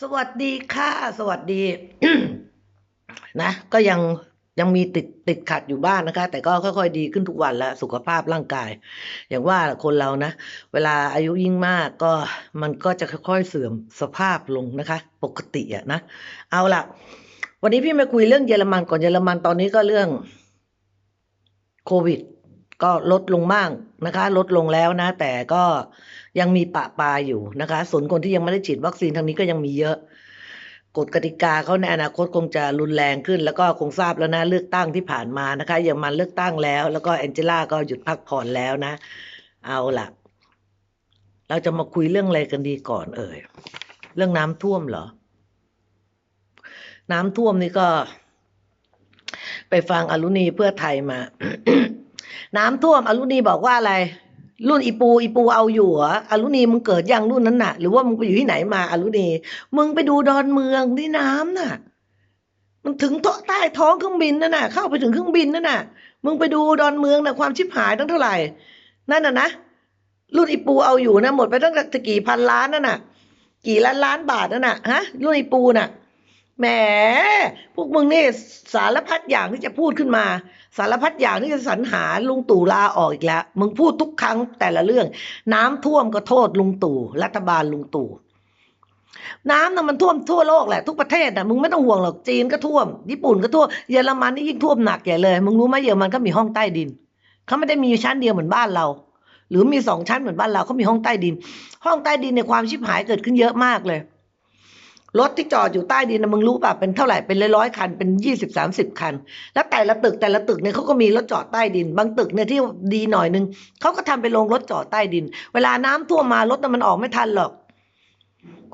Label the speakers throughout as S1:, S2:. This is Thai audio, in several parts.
S1: สวัสดีค่ะ สวัสดี นะ ก็ยังยังมีติดติดขัดอยู่บ้างนะคะ แต่ก็ค่อยๆดีขึ้นทุกวันแล้วสุขภาพร่างกาย อย่างว่าคนเรานะ เวลาอายุยิ่งมากก็มันก็จะค่อยๆเสื่อมสภาพลงนะคะ ปกติอะนะ เอาล่ะวันนี้พี่มาคุยเรื่องเยอรมันก่อนเยอรมันตอนนี้ก็เรื่องโควิด ก็ลดลงบ้างนะคะ ลดลงแล้วนะ แต่ก็ ยังมีปะปาอยู่นะคะส่วนคนที่ยังไม่ได้ฉีดวัคซีนทางนี้ก็ยังมีเยอะ กฎกติกาเขาในอนาคตคงจะรุนแรงขึ้น แล้วก็คงทราบแล้วนะเลือกตั้งที่ผ่านมานะคะเยอรมันเลือกตั้งแล้ว แล้วก็แองเจล่าก็หยุดพักผ่อนแล้วนะ เอาล่ะ เราจะมาคุยเรื่องอะไรกันดีก่อนเอ่ยเรื่องน้ำท่วมเหรอ น้ำท่วมนี่ก็ ไปฟังอรุณีเพื่อไทยมา น้ำท่วมอรุณีบอกว่าอะไร รุ่นอีปูอีปูเอาอยู่เหรออรุณีมึงเกิดยังรุ่นนั้นน่ะ หรือว่ามึงไปอยู่ที่ไหนมาอรุณีมึงไปดูดอนเมืองที่น้ำน่ะ มันถึงโต๊ะใต้ท้องเครื่องบินนั่นน่ะ เข้าไปถึงเครื่องบินนั่นน่ะ มึงไปดูดอนเมืองน่ะความชิบหายตั้งเท่าไหร่ นั่นน่ะนะรุ่นอีปูเอาอยู่นะหมดไปตั้งแต่กี่พันล้านนั่นน่ะ กี่ล้านล้านบาทนั่นน่ะฮะรุ่นอีปูน่ะ แหม พวกมึงนี่สารพัดอย่างที่จะพูดขึ้นมา สารพัดอย่างที่จะสรรหาลุงตู่ลาออกอีกแล้ว มึงพูดทุกครั้งแต่ละเรื่อง น้ำท่วมก็โทษลุงตู่ รัฐบาลลุงตู่ น้ำน่ะมันท่วมทั่วโลกแหละทุกประเทศน่ะมึงไม่ต้องห่วงหรอกจีนก็ท่วม ญี่ปุ่นก็ท่วมเยอรมันนี่ยิ่งท่วมหนักใหญ่เลย มึงรู้ไหมเยอรมันก็มีห้องใต้ดินเขาไม่ได้มีชั้นเดียวเหมือนบ้านเรา หรือมีสองชั้นเหมือนบ้านเราเขามีห้องใต้ดิน ห้องใต้ดินในความชิบหายเกิดขึ้นเยอะมากเลย รถที่จอดอยู่ใต้ดินนะมึงรู้ป่ะเป็นเท่าไหร่เป็นร้อยๆคันเป็นยี่สิบสามสิบคัน แล้วแต่ละตึกแต่ละตึกเนี่ยเขาก็มีรถจอดใต้ดิน บางตึกเนี่ยที่ดีหน่อยนึงเขาก็ทำเป็นโรงรถจอดใต้ดิน เวลาน้ำท่วมมารถน่ะมันออกไม่ทันหรอก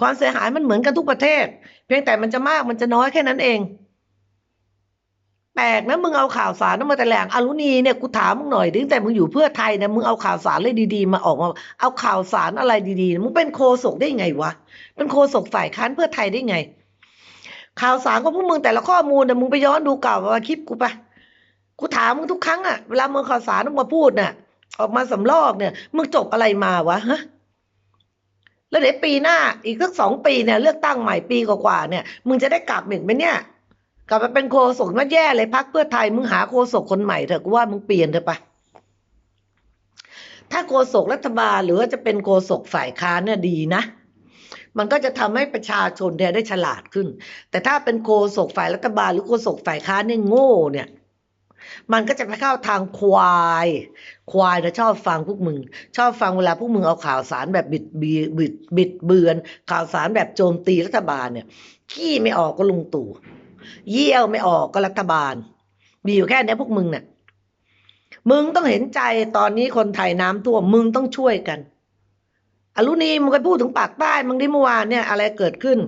S1: ความเสียหายมันเหมือนกันทุกประเทศ เพียงแต่มันจะมากมันจะน้อยแค่นั้นเอง แปลกนะมึงเอาข่าวสารนั้นมาแต่แหลงอรุณีเนี่ยกูถามมึงหน่อยดิตั้งแต่มึงอยู่เพื่อไทยนะมึงเอาข่าวสารเลยดีๆ มาออกมา เอาข่าวสารอะไรดีๆมึงเป็นโคศกได้ไงวะเป็นโคศกฝ่ายค้านเพื่อไทยได้ไง ข่าวสารของพวกมึงแต่ละข้อมูลนะมึงไปย้อนดูเก่ามาคลิปกูไปกูถามมึงทุกครั้งอะเวลามึงข่าวสารออกมาพูดน่ะ ออกมาสำลอกเนี่ยมึงจบอะไรมาวะฮะแล้วเดี๋ยวปีหน้าอีกสักสองปีเนี่ยเลือกตั้งใหม่ปีกว่าๆเนี่ย มึงจะได้กลับอีกไหมเนี่ย กลับมาเป็นโคศกมันแย่เลยพักเพื่อไทยมึงหาโคศกคนใหม่เถอะกูว่ามึงเปลี่ยนเถอะปะถ้าโคศกรัฐบาลหรือว่าจะเป็นโคศกฝ่ายค้านเนี่ยดีนะมันก็จะทำให้ประชาชนเนี่ยได้ฉลาดขึ้น แต่ถ้าเป็นโคศกฝ่ายรัฐบาลหรือโคศกฝ่ายค้านเนี่ยโง่เนี่ย มันก็จะไปเข้าทางควาย ควายนะชอบฟังพวกมึง ชอบฟังเวลาพวกมึงเอาข่าวสารแบบบิดบีบิดบิดเบือน ข่าวสารแบบโจมตีรัฐบาลเนี่ย ขี้ไม่ออกก็ลุงตู่ เยี่ยวไม่ออกก็รัฐบาล มีอยู่แค่นี้พวกมึงเนี่ยมึงต้องเห็นใจตอนนี้คนไทยน้ำท่วมมึงต้องช่วยกัน อรุณีมึงไปพูดถึงปากใต้มึงที่เมื่อวานเนี่ย อะไรเกิดขึ้น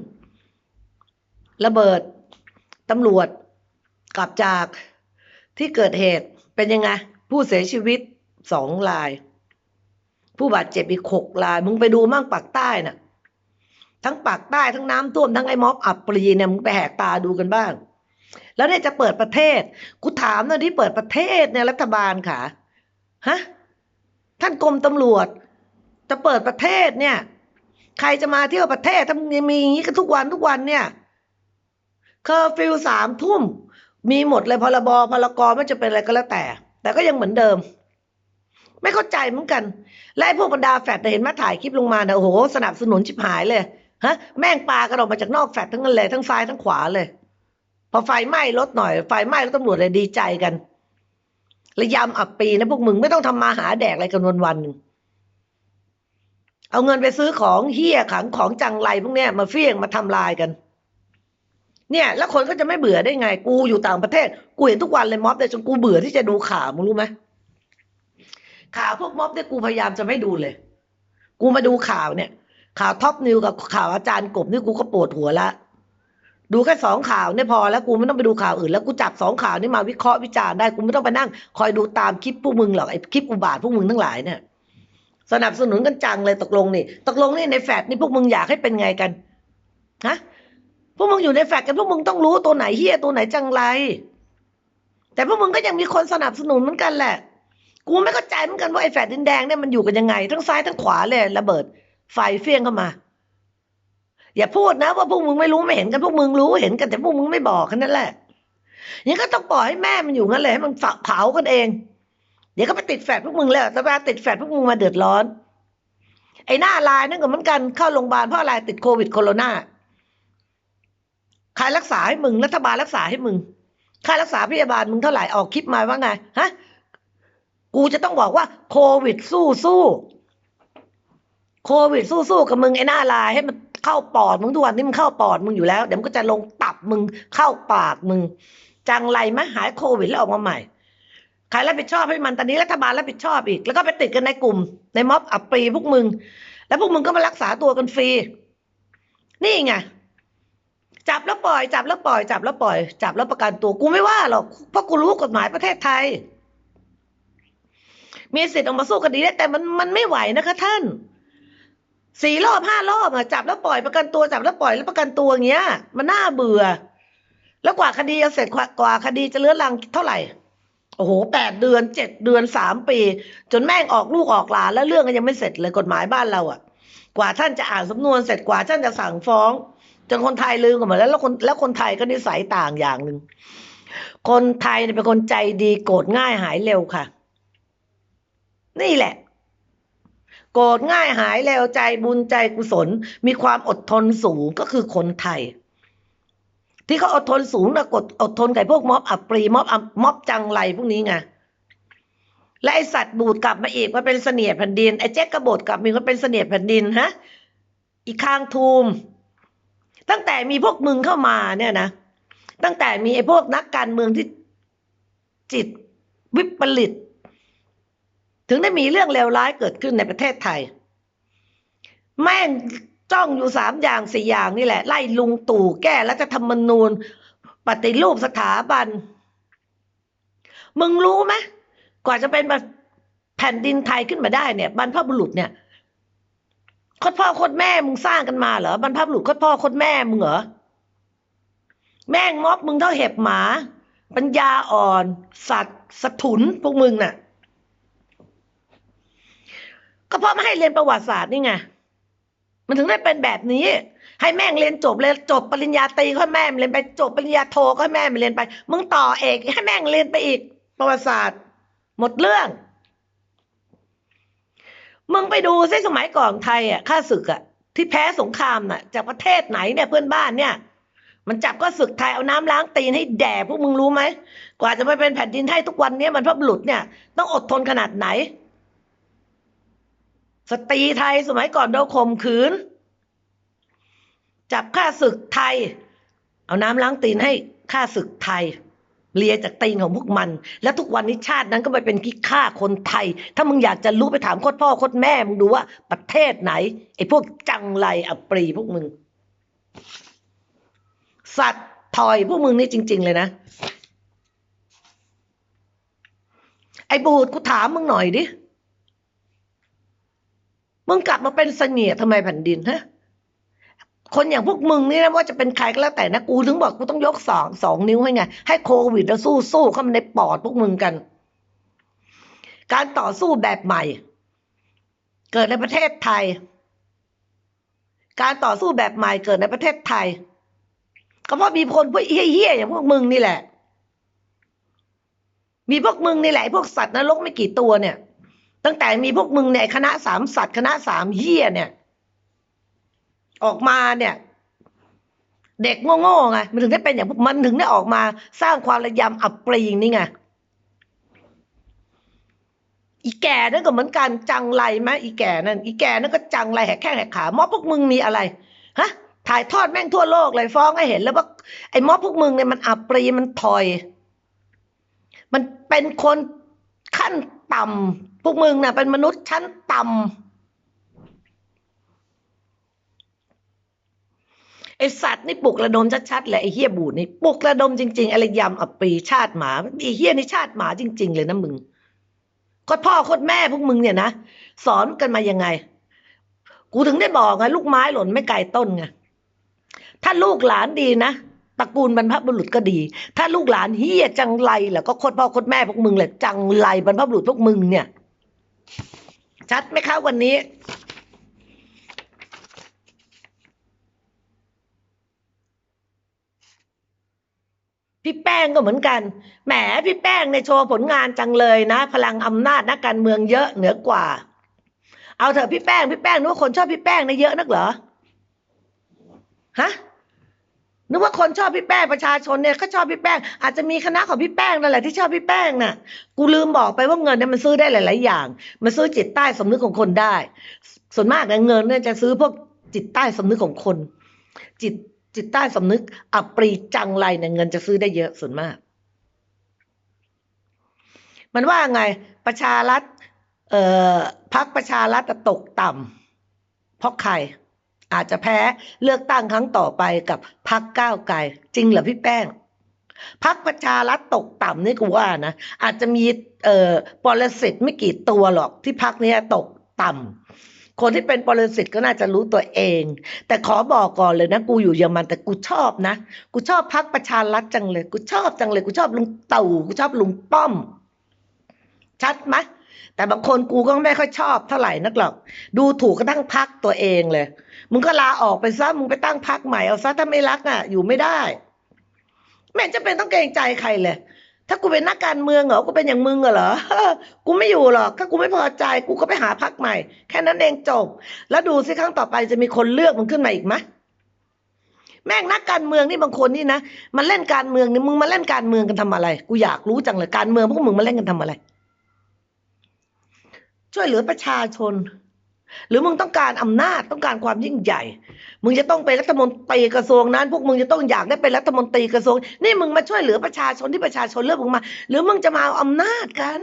S1: ระเบิดตำรวจ กลับจากที่เกิดเหตุเป็นยังไง ผู้เสียชีวิตสองราย ผู้บาดเจ็บอีกหกราย มึงไปดูมั่งปากใต้น่ะ ทั้งปากใต้ทั้งน้ำท่วมทั้งไอ้ม็อบอับปรีเนี่ยมึงไปแหกตาดูกันบ้าง แล้วเนี่ยจะเปิดประเทศกูถามหนะที่เปิดประเทศเนี่ยรัฐบาลค่ะฮะท่านกรมตำรวจ จะเปิดประเทศเนี่ย ใครจะมาเที่ยวประเทศถ้ามึงมีอย่างนี้กันทุกวันทุกวันเนี่ยเคอร์ฟิวสามทุ่มมีหมดเลยพรบพรกไม่จะเป็นอะไรก็แล้วแต่ แต่ก็ยังเหมือนเดิม ไม่เข้าใจเหมือนกัน และไอ้พวกบรรดาแฟดเห็นมาถ่ายคลิปลงมาเนี่ยโอ้โห สนับสนุนชิบหายเลย ฮะแม่งปลากันออกมาจากนอกแฟดทั้งนั้นเลยทั้งซ้ายทั้งขวาเลย พอไฟไหม้รถหน่อย ไฟไหม้รถตำรวจเลยดีใจกันระยำอับปีนะพวกมึงไม่ต้องทำมาหาแดกอะไรกันวันวันหนึ่งเอาเงินไปซื้อของเฮี้ยขังของจังไรพวกเนี้ยมาเฟี้ยงมาทำลายกัน เนี่ย แล้วคนก็จะไม่เบื่อได้ไง กูอยู่ต่างประเทศ กูเห็นทุกวันเลยม็อบเลยจนกูเบื่อที่จะดูข่าวมึงรู้ไหมข่าวพวกม็อบเนี่ยกูพยายามจะไม่ดูเลย กูมาดูข่าวเนี่ย ข่าวท็อปนิวกับข่าวอาจารย์กบนี่กูก็ปวดหัวละดูแค่สองข่าวเนี่ยพอแล้วกูไม่ต้องไปดูข่าวอื่น แล้วกูจับสองข่าวนี้มาวิเคราะห์วิจารณ์ได้กูไม่ต้องไปนั่ง คอยดูตามคลิปพวกมึงหรอกไอ้คลิปอุบาทพวกมึงทั้งหลายเนี่ยสนับสนุนกันจังเลยตกลงนี่ตกลงนี่ในแฟดนี่พวกมึงอยากให้เป็นไงกันฮะพวกมึงอยู่ในแฟดกันพวกมึงต้องรู้ตัวไหนเฮียตัวไหนจังไร แต่พวกมึงก็ยังมีคนสนับสนุนเหมือนกันแหละ กูไม่เข้าใจเหมือนกันว่าไอ้แฟดดินแดงเนี่ยมันอยู่กันยังไง ทั้งซ้ายทั้งขวาเลยระเบิด ไฟเฟี้ยงเข้ามา อย่าพูดนะว่าพวกมึงไม่รู้ไม่เห็นกันพวกมึงรู้เห็นกันแต่พวกมึงไม่บอกแค่นั้นแหละยังก็ต้องปล่อยให้แม่มันอยู่งั้นเลยให้มันเผากันเอง เดี๋ยวก็ไปติดแฟดพวกมึงแล้วแต่เวลาติดแฟดพวกมึงมาเดือดร้อน ไอ้หน้าลายนั่นก็เหมือนกันเข้าโรงพยาบาลเพราะอะไรติดโควิดโคโรนาใครรักษาให้มึงรัฐบาลรักษาให้มึงค่ารักษาพยาบาลมึงเท่าไหร่ออกคลิปมาว่าไงฮะกูจะต้องบอกว่าโควิดสู้สู้ โควิดสู้สู้กับมึงไอ้หน้าลายให้มันเข้าปอดมึงทุกวันนี้มันเข้าปอดมึงอยู่แล้วเดี๋ยวมันก็จะลงตับมึงเข้าปากมึง จังไรไหมหายโควิดแล้วออกมาใหม่ใครรับผิดชอบให้มันตอนนี้รัฐบาลรับผิดชอบอีก แล้วก็ไปติดกันในกลุ่ม ในม็อบอับปรีพวกมึง แล้วพวกมึงก็มารักษาตัวกันฟรี นี่ไงจับแล้วปล่อยจับแล้วปล่อยจับแล้วปล่อย จับแล้วประกันตัวกูไม่ว่าหรอกเพราะกูรู้กฎหมายประเทศไทย มีสิทธิ์ออกมาสู้คดีได้แต่มันมันไม่ไหวนะคะท่าน สี่รอบห้ารอบอะจับแล้วปล่อยประกันตัวจับแล้วปล่อยแล้วประกันตัวอย่างเงี้ย มันน่าเบื่อ แล้วกว่าคดีจะเสร็จกว่าคดีจะเลื้อนลังเท่าไหร่โอ้โหแปดเดือนเจ็ดเดือนสามปี จนแม่งออกลูกออกหลานแล้วเรื่องก็ยังไม่เสร็จเลยกฎหมายบ้านเราอะกว่าท่านจะอ่านสำนวนเสร็จกว่าท่านจะสั่งฟ้อง จนคนไทยลืมกันหมดแล้วแล้วคนแล้วคนไทยก็นิสัยต่างอย่างหนึ่งคนไทยเป็นคนใจดีโกรธง่ายหายเร็วค่ะ นี่แหละ โกรธง่ายหายเร็วใจบุญใจกุศล มีความอดทนสูงก็คือคนไทย ที่เขาอดทนสูงนะกดอดทนกับพวกม็อบอับปรีม็อบม็อบจังไรพวกนี้ไงและไอสัตว์บูดกลับมาอีกมาเป็นเสนียดแผ่นดินไอแจ็คกระโบดกลับมาเป็นเสนียดแผ่นดินฮะอีกข้างทูม ตั้งแต่มีพวกมึงเข้ามาเนี่ยนะตั้งแต่มีไอพวกนักการเมืองที่จิตวิปริต ถึงได้มีเรื่องเลวร้ายเกิดขึ้นในประเทศไทย แม่งจ้องอยู่สามอย่างสี่อย่างนี่แหละ ไล่ลุงตู่แก้รัฐธรรมนูญ ปฏิรูปสถาบัน มึงรู้ไหมกว่าจะเป็นแผ่นดินไทยขึ้นมาได้เนี่ยบรรพบุรุษเนี่ยคตรพ่อคตรแม่มึงสร้างกันมาเหรอบรรพบุรุษคตรพ่อคตรแม่มึงเหรอแม่งม็อบมึงเท่าเห็บหมา ปัญญาอ่อน สัตว์สถุนพวกมึงน่ะ ก็เพราะไม่ให้เรียนประวัติศาสตร์นี่ไงมันถึงได้เป็นแบบนี้ ให้แม่งเรียนจบเลยจบปริญญาตรีก็แม่มเรียนไปจบปริญญาโทก็แม่มเรียนไป มึงต่อเอกให้แม่งเรียนไปอีกประวัติศาสตร์ หมดเรื่อง มึงไปดูซิสมัยก่อนไทยอะข้าศึกอะที่แพ้สงครามน่ะ จากประเทศไหนเนี่ยเพื่อนบ้านเนี่ย มันจับก็ศึกไทยเอาน้ำล้างตีนให้แด่พวกมึงรู้ไหมกว่าจะมาเป็นแผ่นดินไทยทุกวันเนี้ยมันพบหลุดเนี่ย ต้องอดทนขนาดไหน สตรีไทยสมัยก่อนโดนข่มขืน จับข้าศึกไทย เอาน้ำล้างตีนให้ข้าศึกไทย เลียจากตีนของพวกมัน แล้วทุกวันนี้ชาตินั้นก็ไปเป็นขี้ฆ่าคนไทย ถ้ามึงอยากจะรู้ไปถามโคตรพ่อโคตรแม่มึงดูว่าประเทศไหนไอ้พวกจังไรอัปรีพวกมึง สัตว์ถอยพวกมึงนี่จริง ๆ เลยนะไอ้บูดกูถามมึงหน่อยดิ มึงกลับมาเป็นเสนียดทำไมแผ่นดินฮะคนอย่างพวกมึงนี่นะว่าจะเป็นใครก็แล้วแต่นะกูถึงบอกกูต้องยกสองสองนิ้วให้ไง ให้โควิดแล้วสู้สู้เข้ามาในปอดพวกมึงกัน การต่อสู้แบบใหม่ เกิดในประเทศไทย การต่อสู้แบบใหม่เกิดในประเทศไทย ก็เพราะมีคนพวกเฮี้ยๆอย่างพวกมึงนี่แหละ มีพวกมึงนี่แหละพวกสัตว์นรกไม่กี่ตัวเนี่ย ตั้งแต่มีพวกมึงเนี่ยคณะสามสัตว์คณะสามเฮี้ยเนี่ย ออกมาเนี่ย เด็กโง่ๆไงมันถึงได้เป็นอย่างพวกมันถึงได้ออกมาสร้างความระยำอับปรีงนี่ไงอีแก่นั่นก็เหมือนกันจังไรไหมอีแก่นั่นอีแก่นั่นก็จังไรแหกแข้งแหกขาม็อบพวกมึงมีอะไรฮะถ่ายทอดแม่งทั่วโลกเลยฟ้องให้เห็นแล้วว่าไอ้ม็อบพวกมึงเนี่ยมันอับปรีมันถอย มันเป็นคนขั้น ต่ำพวกมึงน่ะเป็นมนุษย์ชั้นต่ำไอสัตว์นี่ปลุกระดมชัดๆเลยไอเฮียบูดนี่ปลุกระดมจริงๆอะไรยำอับปีชาติหมาไอเฮียนี่ชาติหมาจริง ๆ เลยนะมึงโคตรพ่อโคตรแม่พวกมึงเนี่ยนะสอนกันมายังไง กูถึงได้บอกไงลูกไม้หล่นไม่ไกลต้นไงถ้าลูกหลานดีนะ ตระกูลบรรพบุรุษก็ดี ถ้าลูกหลานเฮียจังไรล้วก็โคตรพ่อโคตรแม่พวกมึงแหละจังไรบรรพบุรุษพวกมึงเนี่ย ชัดไหมคะวันนี้พี่แป้งก็เหมือนกัน แหมพี่แป้งในโชว์ผลงานจังเลยนะ พลังอำนาจนักการเมืองเยอะเหนือกว่า เอาเถอะพี่แป้งพี่แป้งนึกว่าคนชอบพี่แป้งในเยอะนักเหรอ ฮะ นึกว่าคนชอบพี่แป้งประชาชนเนี่ยเขาชอบพี่แป้งอาจจะมีคณะของพี่แป้งนั่นแหละที่ชอบพี่แป้งน่ะ กูลืมบอกไปว่าเงินเนี่ยมันซื้อได้หลาย ๆ อย่าง มันซื้อจิตใต้สำนึกของคนได้ ส่วนมากเนี่ยเงินเนี่ยจะซื้อพวกจิตใต้สำนึกของคน จิตจิตใต้สำนึกอัปรีจังไรเนี่ยเงินจะซื้อได้เยอะส่วนมาก มันว่าไงประชารัฐเอ่อพักประชารัฐจะตกต่ำเพราะใคร อาจจะแพ้เลือกตั้งครั้งต่อไปกับพักก้าวไกลจริงเหรอพี่แป้งพักประชารัฐตกต่ำนี่กูว่านะ อาจจะมีเอ่อปรสิตไม่กี่ตัวหรอกที่พักนี้ตกต่ำคนที่เป็นปรสิตก็น่าจะรู้ตัวเอง แต่ขอบอกก่อนเลยนะ กูอยู่เยอรมันแต่กูชอบนะ กูชอบพักประชารัฐจังเลย กูชอบจังเลย กูชอบลุงตู่กูชอบลุงป้อม ชัดไหมแต่บางคนกูก็ไม่ค่อยชอบเท่าไหร่นักหรอก ดูถูกกระทั่งพักตัวเองเลย มึงก็ลาออกไปซะมึงไปตั้งพักใหม่เอาซะถ้าไม่รักอะ อยู่ไม่ได้ไม่จะเป็นต้องเกรงใจใครเลย ถ้ากูเป็นนักการเมืองเหรอกูเป็นอย่างมึงเหรอกูไม่อยู่หรอกถ้ากูไม่พอใจ กูก็ไปหาพักใหม่ แค่นั้นเองจบ แล้วดูสิครั้งต่อไปจะมีคนเลือกมึงขึ้นมาอีกไหมแม่งนักการเมืองนี่บางคนนี่นะมันเล่นการเมืองนี่มึงมาเล่นการเมืองกันทำอะไร กูอยากรู้จังเลยการเมืองพวกมึงมาเล่นกันทำอะไร ช่วยเหลือประชาชน หรือมึงต้องการอำนาจต้องการความยิ่งใหญ่ มึงจะต้องเป็นรัฐมนตรีกระทรวงนั้น พวกมึงจะต้องอยากได้เป็นรัฐมนตรีกระทรวง นี่มึงมาช่วยเหลือประชาชนที่ประชาชนเลือกมึงมา หรือมึงจะมาเอาอำนาจกัน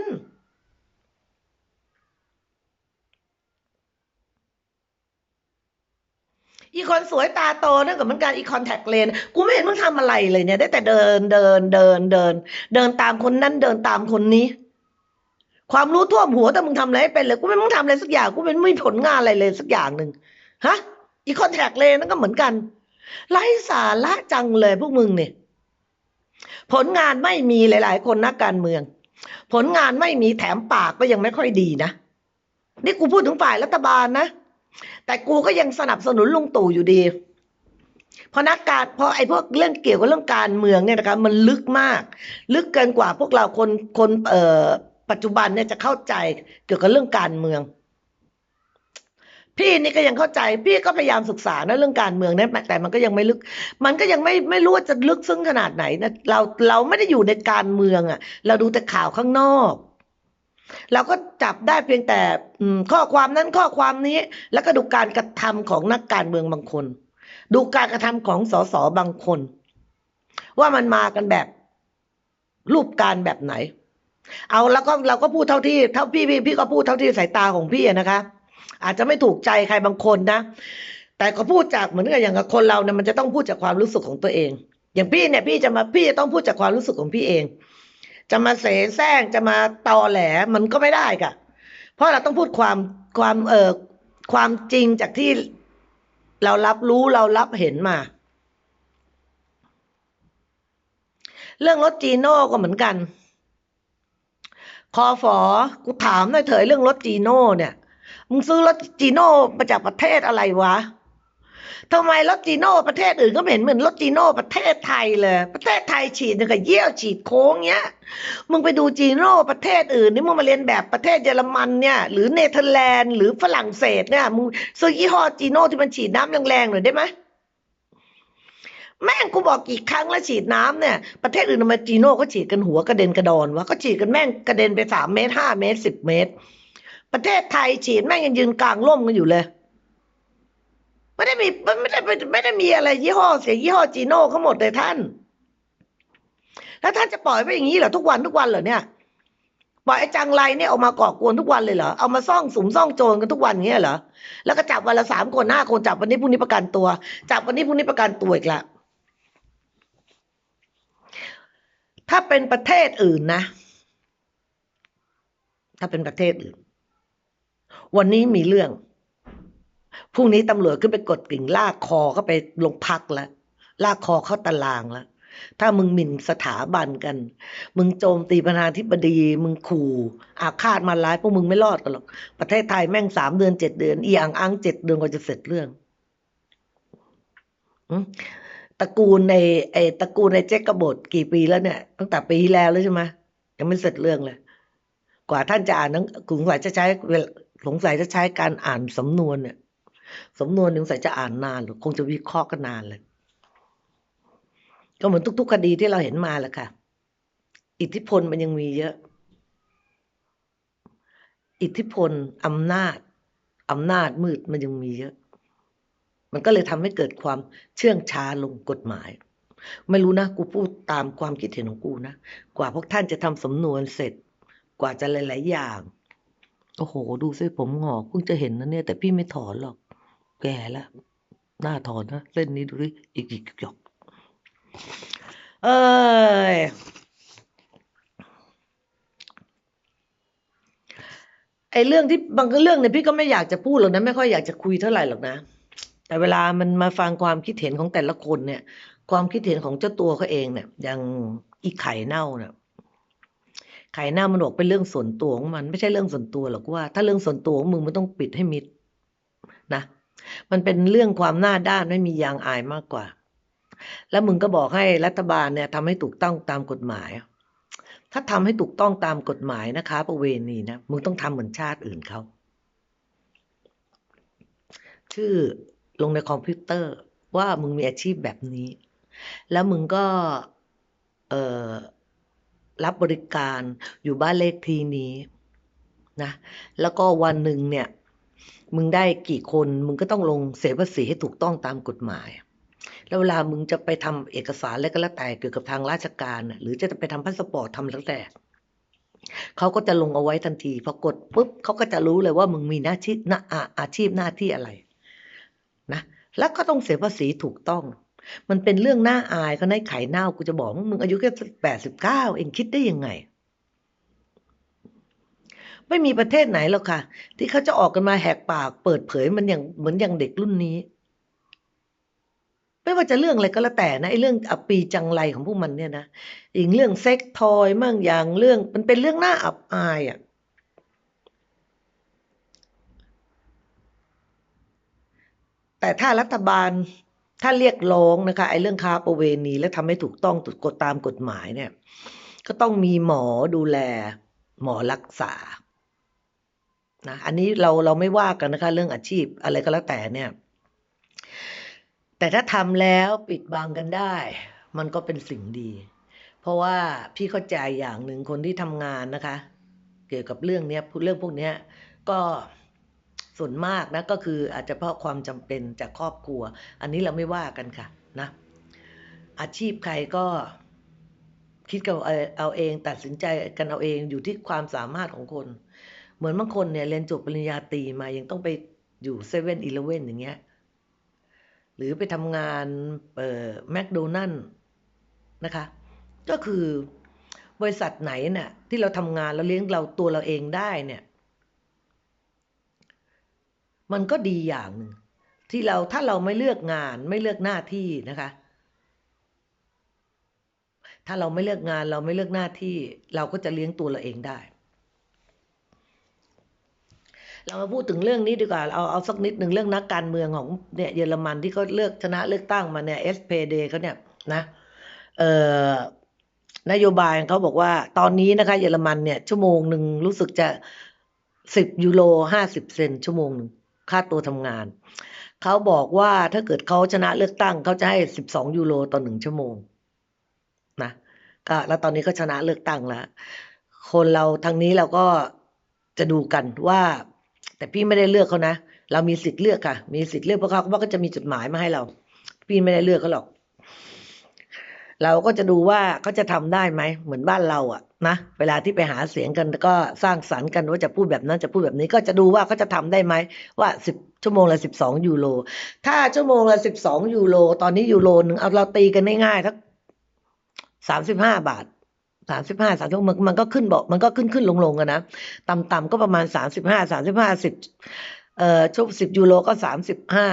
S1: อีคอนสวยตาโตนั่นก็เหมือนกันอีคอนแทคเลนกูไม่เห็นมึงทำอะไรเลยเนี่ย ได้แต่เดินเดินเดินเดิน เดินตามคนนั้นเดินตามคนนี้ ความรู้ท่วมหัวแต่มึงทำอะไรให้เป็นเลยกูไม่มึงทำอะไรสักอย่างกูเป็นไม่มีผลงานอะไรเลยสักอย่างหนึ่งฮะอีคอนแทคเลนนั่นก็เหมือนกันไร้สาระจังเลยพวกมึงเนี่ย ผลงานไม่มีหลาย ๆ คนนักการเมือง ผลงานไม่มีแถมปากก็ยังไม่ค่อยดีนะนี่กูพูดถึงฝ่ายรัฐบาลนะ แต่กูก็ยังสนับสนุนลุงตู่อยู่ดี เพราะนักการเพราะไอ้พวกเรื่องเกี่ยวกับเรื่องการเมืองเนี่ยนะคะมันลึกมาก ลึกเกินกว่าพวกเราคนคนเอ่อ ปัจจุบันเนี่ยจะเข้าใจเกี่ยวกับเรื่องการเมือง พี่นี่ก็ยังเข้าใจพี่ก็พยายามศึกษานะเรื่องการเมืองนี่ยแต่มันก็ยังไม่ลึก มันก็ยังไม่ไม่รู้ว่าจะลึกซึ้งขนาดไหนนะเราเราไม่ได้อยู่ในการเมืองอะ่ะ เราดูแต่ข่าวข้างนอกเราก็จับได้เพียงแต่ข้อความนั้นข้อความนี้ แล้วก็ดูการกระทำของนักการเมืองบางคน ดูการกระทำของสสบางคน ว่ามันมากันแบบรูปการแบบไหน เอาแล้วก็เราก็พูดเท่าที่เท่าพี่พี่พี่ก็พูดเท่าที่สายตาของพี่นะคะ อาจจะไม่ถูกใจใครบางคนนะ แต่ก็พูดจากเหมือนกับอย่างกับคนเราเนี่ยมันจะต้องพูดจากความรู้สึกของตัวเอง อย่างพี่เนี่ยพี่จะมาพี่จะต้องพูดจากความรู้สึกของพี่เอง จะมาเสแสร้งจะมาตอแหลมันก็ไม่ได้กะเพราะเราต้องพูดความความเอ่อความจริงจากที่เรารับรู้เรารับเห็นมา เรื่องรถจีโน่ก็เหมือนกัน คอฝอกูถามหน่อยเถอะเรื่องรถจีโน่เนี่ย มึงซื้อรถจีโน่มาจากประเทศอะไรวะทำไมรถจีโน่ประเทศอื่นก็เห็นเหมือนรถจีโน่ประเทศไทยเลย ประเทศไทยฉีดเนี่ยก็เยี่ยวฉีดโค้งเงี้ย มึงไปดูจีโน่ประเทศอื่นนี่มึงมาเรียนแบบประเทศเยอรมันเนี่ย หรือเนเธอร์แลนด์หรือฝรั่งเศสเนี่ยมึงซื้อยี่ห้อจีโน่ที่มันฉีดน้ำแรงๆหน่อยได้ไหม แม่งกูบอกกี่ครั้งแล้วฉีดน้ำเนี่ย ประเทศอื่นทำไมจีโน่ก็ฉีดกันหัวกระเด็นกระดอนวะก็ฉีดกันแม่งกระเด็นไปสามเมตรห้าเมตรสิบเมตร ประเทศไทยฉีดแม่งยังยืนกลางร่มกันอยู่เลยไม่ได้มีไม่ได้ไม่ไม่ได้มีอะไรยี่ห้อเสียยี่ห้อจีโน่เขาหมดเลยท่าน แล้วท่านจะปล่อยไปอย่างนี้เหรอทุกวันทุกวันเหรอเนี่ยปล่อยไอ้จังไรเนี่ยออกมาก่อกวนทุกวันเลยเหรอ เอามาซ่องสุมซ่องโจรกันทุกวันเงี้ยเหรอ แล้วก็จับวันละสามคนห้าคนจับวันนี้พรุ่งนี้ประกันตัว จับวันนี้พรุ่งนี้ประกันตัวอีกละ ถ้าเป็นประเทศอื่นนะ ถ้าเป็นประเทศอื่น วันนี้มีเรื่องพรุ่งนี้ตำรวจขึ้นไปกดกิ่งลากคอเข้าไปลงพักแล้วลากคอเข้าตารางแล้วถ้ามึงหมิ่นสถาบันกัน มึงโจมตีประธานธิบดี มึงขู่อาฆาตมาร้ายพวกมึงไม่รอดกันหรอก ประเทศไทยแม่งสามเดือนเจ็ดเดือน อีอังอังเจ็ดเดือนกว่าจะเสร็จเรื่องอื ตระกูลในไอ้ตระกูลในเจ๊กบฏกี่ปีแล้วเนี่ย ตั้งแต่ปีที่แล้วแล้วใช่ไหมยังไม่เสร็จเรื่องเลย กว่าท่านจะอ่านนังสงสัยจะใช้เวลสงสัยจะใช้การอ่านสำนวนเนี่ยสำนวนหนึ่งสงสัยจะอ่านนานหรือคงจะวิเคราะห์กันนานเลย ก็เหมือนทุก ๆ คดีที่เราเห็นมาแหละค่ะ อิทธิพลมันยังมีเยอะ อิทธิพลอำนาจอำนาจมืดมันยังมีเยอะ มันก็เลยทำให้เกิดความเชื่องช้าลงกฎหมาย ไม่รู้นะกูพูดตามความคิดเห็นของกูนะ กว่าพวกท่านจะทำสำนวนเสร็จ กว่าจะหลาย ๆ อย่าง โอ้โห ดูสิผมหงอกเพิ่งจะเห็นนะเนี่ย แต่พี่ไม่ถอนหรอก แก่แล้วหน้าถอนนะเส้นนี้ดูดิอีกอีกหยอกเอ้ยไอ้เรื่องที่บางเรื่องเนี่ยพี่ก็ไม่อยากจะพูดหรอกนะ ไม่ค่อยอยากจะคุยเท่าไหร่หรอกนะ แต่เวลามันมาฟังความคิดเห็นของแต่ละคนเนี่ย ความคิดเห็นของเจ้าตัวเขาเองเนี่ยอย่างอีไข่เน่าเนี่ยไข่เน่ามันบอกเป็นเรื่องส่วนตัวของมันไม่ใช่เรื่องส่วนตัวหรอกว่า ถ้าเรื่องส่วนตัวของมึงมันต้องปิดให้มิดนะมันเป็นเรื่องความหน้าด้านไม่มียางอายมากกว่า แล้วมึงก็บอกให้รัฐบาลเนี่ยทำให้ถูกต้องตามกฎหมาย ถ้าทำให้ถูกต้องตามกฎหมายนะคะ ประเวณีนะมึงต้องทำเหมือนชาติอื่นเขาชื่อ ลงในคอมพิวเตอร์ ว่ามึงมีอาชีพแบบนี้ แล้วมึงก็รับบริการอยู่บ้านเลขทีนี้นะแล้วก็วันหนึ่งเนี่ย มึงได้กี่คนมึงก็ต้องลงเสียภาษีให้ถูกต้องตามกฎหมาย แล้วเวลามึงจะไปทำเอกสารอะไรก็แล้วแต่เกี่ยวกับทางราชการ หรือจะไปทำพาสปอร์ตทำแล้วแต่เขาก็จะลงเอาไว้ทันทีพอกดปุ๊บเขาก็จะรู้เลยว่ามึงมีหน้าที่หน้าอาอาชีพหน้าที่อะไร นะแล้วก็ต้องเสียภาษีถูกต้อง มันเป็นเรื่องน่าอายเขาในไข่เน่ากูจะบอกว่ามึงอายุแค่แปดสิบเก้าเองคิดได้ยังไง ไม่มีประเทศไหนหรอกค่ะ ที่เขาจะออกกันมาแหกปากเปิดเผยมันอย่างเหมือนอย่างเด็กรุ่นนี้ ไม่ว่าจะเรื่องอะไรก็แล้วแต่นะไอ้เรื่องอปีจังไรของพวกมันเนี่ยนะอย่างเรื่องเซ็กทอยมั่งอย่างเรื่อง มันเป็นเรื่องน่าอับอายอะ แต่ถ้ารัฐบาลถ้าเรียกร้องนะคะไอ้เรื่องค้าประเวณีและทำให้ถูกต้องกกฎตามกฎหมายเนี่ย ก็ต้องมีหมอดูแลหมอรักษานะอันนี้เราเราไม่ว่ากันนะคะ เรื่องอาชีพอะไรก็แล้วแต่เนี่ย แต่ถ้าทำแล้วปิดบังกันได้ มันก็เป็นสิ่งดี เพราะว่าพี่เข้าใจอย่างหนึ่งคนที่ทำงานนะคะ เกี่ยวกับเรื่องเนี้ยเรื่องพวกเนี้ยก็ ส่วนมากนะก็คืออาจจะเพราะความจำเป็นจากครอบครัว อันนี้เราไม่ว่ากันค่ะนะอาชีพใครก็คิดกันเอาเองตัดสินใจกันเอาเองอยู่ที่ความสามารถของคน เหมือนบางคนเนี่ยเรียนจบปริญญาตรีมายังต้องไปอยู่เซเว่นอีเลเว่นอย่างเงี้ยหรือไปทำงานเอ่อแมคโดนัลนะคะ ก็คือบริษัทไหนเนี่ยที่เราทำงานแล้วเลี้ยงเราตัวเราเองได้เนี่ย มันก็ดีอย่างหนึ่งที่เราถ้าเราไม่เลือกงานไม่เลือกหน้าที่นะคะ ถ้าเราไม่เลือกงานเราไม่เลือกหน้าที่ เราก็จะเลี้ยงตัวเราเองได้ เรามาพูดถึงเรื่องนี้ดีกว่าเอาเอาสักนิดหนึ่งเรื่องนักการเมืองของเนี่ยเยอรมันที่เขาเลือกชนะเลือกตั้งมาเนี่ย SPD เขาเนี่ยนะเอ่อนโยบายเขาบอกว่าตอนนี้นะคะ เยอรมันเนี่ยชั่วโมงหนึ่งรู้สึกจะสิบยูโรห้าสิบเซนชั่วโมงหนึ่ง ค่าตัวทำงาน เขาบอกว่าถ้าเกิดเขาชนะเลือกตั้งเขาจะให้สิบสองยูโรต่อหนึ่งชั่วโมงนะก็แล้วตอนนี้ก็ชนะเลือกตั้งแล้วคนเราทางนี้เราก็จะดูกันว่า แต่พี่ไม่ได้เลือกเขานะ เรามีสิทธิ์เลือกค่ะ มีสิทธิ์เลือกเพราะเขาก็จะมีจดหมายมาให้เรา พี่ไม่ได้เลือกเขาหรอก เราก็จะดูว่าเขาจะทำได้ไหมเหมือนบ้านเราอะนะเวลาที่ไปหาเสียงกันก็สร้างสรรค์กันว่าจะพูดแบบนั้นจะพูดแบบนี้ก็จะดูว่าเขาจะทำได้ไหมว่าสิบชั่วโมงละสิบสองยูโรถ้าชั่วโมงละสิบสองยูโรตอนนี้ยูโรหนึ่งเอาเราตีกันง่ายๆทักสามสิบห้าบาทสามสิบห้าสามสิบมันมันก็ขึ้นบอกมันก็ขึ้นขึ้นลงลงกันนะต่ำๆก็ประมาณสามสิบห้าสามสิบห้าสิบเอ่อชั่วสิบยูโรก็สามสิบห้า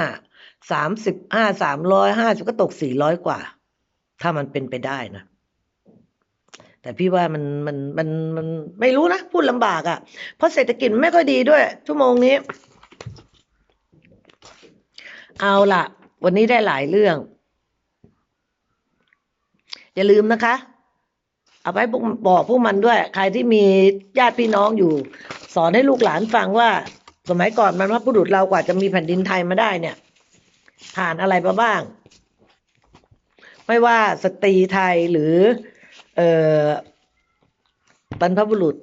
S1: สามสิบห้าสามร้อยห้าสิบก็ตกสี่ร้อยกว่า ถ้ามันเป็นไปได้นะแต่พี่ว่ามันมันมันมันไม่รู้นะพูดลำบากอะ่ะ เพราะเศรษฐกิจไม่ค่อยดีด้วย ชั่วโมงนี้ เอาล่ะ วันนี้ได้หลายเรื่อง อย่าลืมนะคะ เอาไปพวกบอกพวกมันด้วย ใครที่มีญาติพี่น้องอยู่ สอนให้ลูกหลานฟังว่า สมัยก่อนมันว่าบุรุษเรากว่าจะมีแผ่นดินไทยมาได้เนี่ย ผ่านอะไรมาบ้าง ไม่ว่าสตรีไทยหรืออบรรพบุรุษ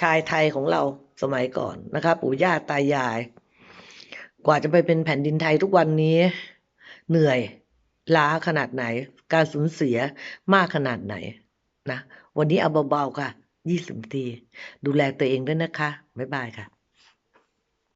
S1: ชายไทยของเราสมัยก่อนนะคะปู่ย่าตายาย กว่าจะไปเป็นแผ่นดินไทยทุกวันนี้เหนื่อยล้าขนาดไหน การสูญเสียมากขนาดไหนนะวันนี้เอาเบาๆค่ะยี่สิบนาที ดูแลตัวเองด้วยนะคะ บ๊ายบายค่ะ